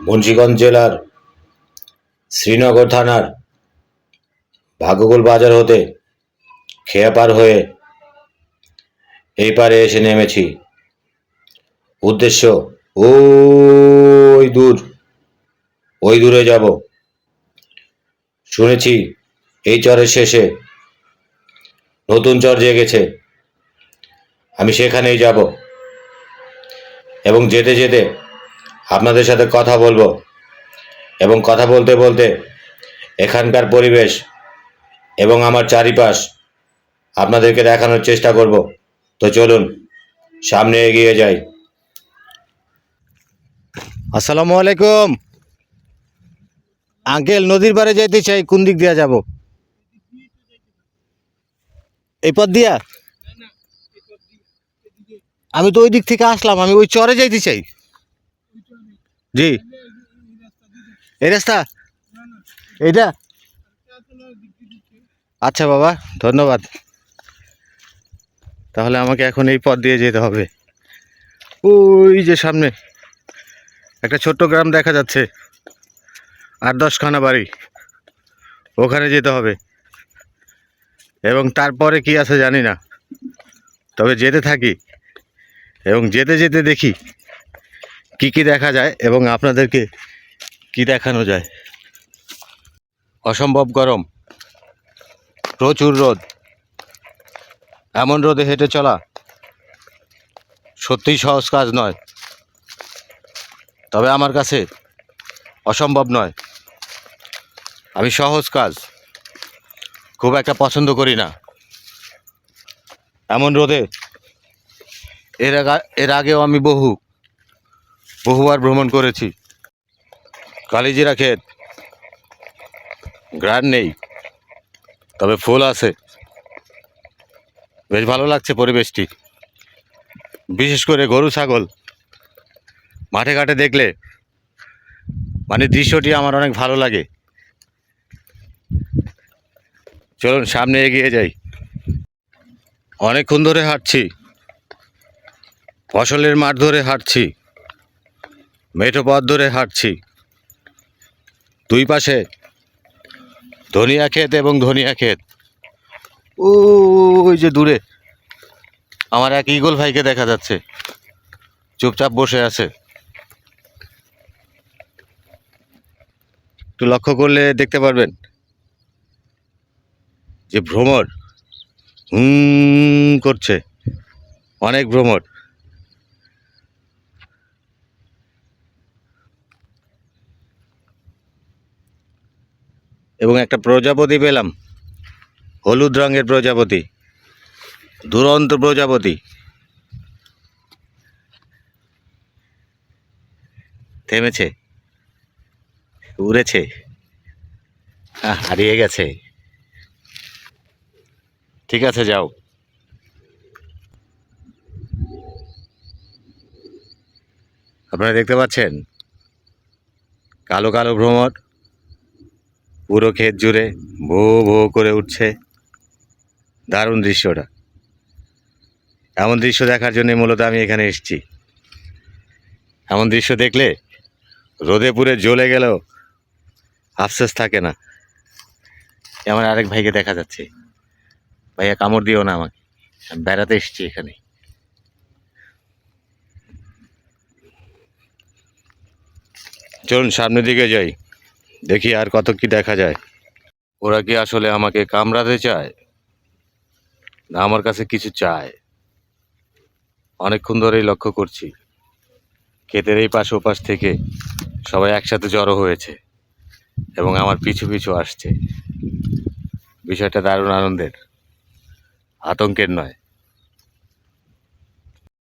মুন্সিগঞ্জ জেলার শ্রীনগর থানার ভাগ্যকুল বাজার হতে খেয়া পার হয়ে এই পারে এসে নেমেছি। উদ্দেশ্য, ওই দূর, ওই দূরে যাব। শুনেছি এই চরের শেষে নতুন চর জেগেছে। আমি সেখানেই যাব। এবং যেতে যেতে আপনাদের সাথে কথা বলব। এবং কথা বলতে বলতে এখানকার পরিবেশ এবং আমার চারিপাশ আপনাদেরকে দেখানোর চেষ্টা করব। তো চলুন, সামনে এগিয়ে যাই। আসসালামু আলাইকুম। আঙ্কেল, নদীর পাড়ে যাইতে চাই, কোন দিক দিয়া যাব? এই পথ দিয়া? আমি তো ওই দিক থেকে আসলাম, আমি ওই চরে যাইতে চাই। জি। এই রাস্তা? এইটা? আচ্ছা বাবা, ধন্যবাদ। তাহলে আমাকে এখন এই পথ দিয়ে যেতে হবে। ওই যে সামনে, একটা ছোট্ট গ্রাম দেখা যাচ্ছে। আট দশখানা বাড়ি। ওখানে যেতে হবে। এবং তারপরে কি আছে জানি না। তবে যেতে থাকি। এবং যেতে যেতে দেখি। কি কি দেখা যায় এবং আপনাদেরকে কি দেখানো যায়? অসম্ভব গরম। প্রচুর রোদ। এমন রোদে হেঁটে চলা সত্যিই সহজ কাজ নয়। তবে আমার কাছে অসম্ভব নয়। আমি সহজ কাজ খুব একটা পছন্দ করি না। এমন রোদে এর আগা, এর আগেও আমি বহু বহুবার ভ্রমণ করেছি। কালিজিরা ক্ষেত। গ্রান নেই, তবে ফুল আছে। বেশ ভালো লাগছে পরিবেশটি। বিশেষ করে গরু, ছাগল। মাঠে ঘাটে দেখলে মানে দৃশ্যটি আমার অনেক ভালো লাগে। চলুন, সামনে এগিয়ে যাই। অনেকক্ষণ ধরে হাঁটছি। ফসলের মাঠ ধরে হাঁটছি। মেঠো পথ ধরে হাঁটছি। দুই পাশে ধনিয়া ক্ষেত এবং ধনিয়া ক্ষেত। ওই যে দূরে আমার এক ইগল ভাইকে দেখা যাচ্ছে। চুপচাপ বসে আছে। একটু লক্ষ্য করলে দেখতে পারবেন যে ভ্রমর হুম করছে। অনেক ভ্রমর। এবং একটা প্রজাপতি পেলাম। হলুদ রঙের প্রজাপতি। দুরন্ত প্রজাপতি। থেমেছে। উড়েছে। হারিয়ে গেছে। ঠিক আছে, যাও। আপনারা দেখতে পাচ্ছেন? কালো কালো ভ্রমর। পুরো ক্ষেত জুড়ে ভো ভো করে উঠছে। দারুণ দৃশ্যটা এমন দৃশ্য দেখার জন্য মূলত আমি এখানে এসেছি। এমন দৃশ্য দেখলে রোদে পুরে জ্বলে গেলেও আফসোস থাকে না। আমার আরেক ভাইকে দেখা যাচ্ছে। ভাইয়া কামড় দিও না আমাকে। আমি বেড়াতে এসেছি এখানে। চলুন সামনের দিকে যাই। দেখি আর কত কি দেখা যায়। ওরা কি আসলে আমাকে কামড়াতে চায়? না, আমার কাছে কিছু চায়। অনেকক্ষণ ধরেই লক্ষ্য করছি। ক্ষেতের এই পাশ ওপাশ থেকে সবাই একসাথে জড়ো হয়েছে এবং আমার পিছু পিছু আসছে। বিষয়টা দারুণ আনন্দের, আতঙ্কের নয়।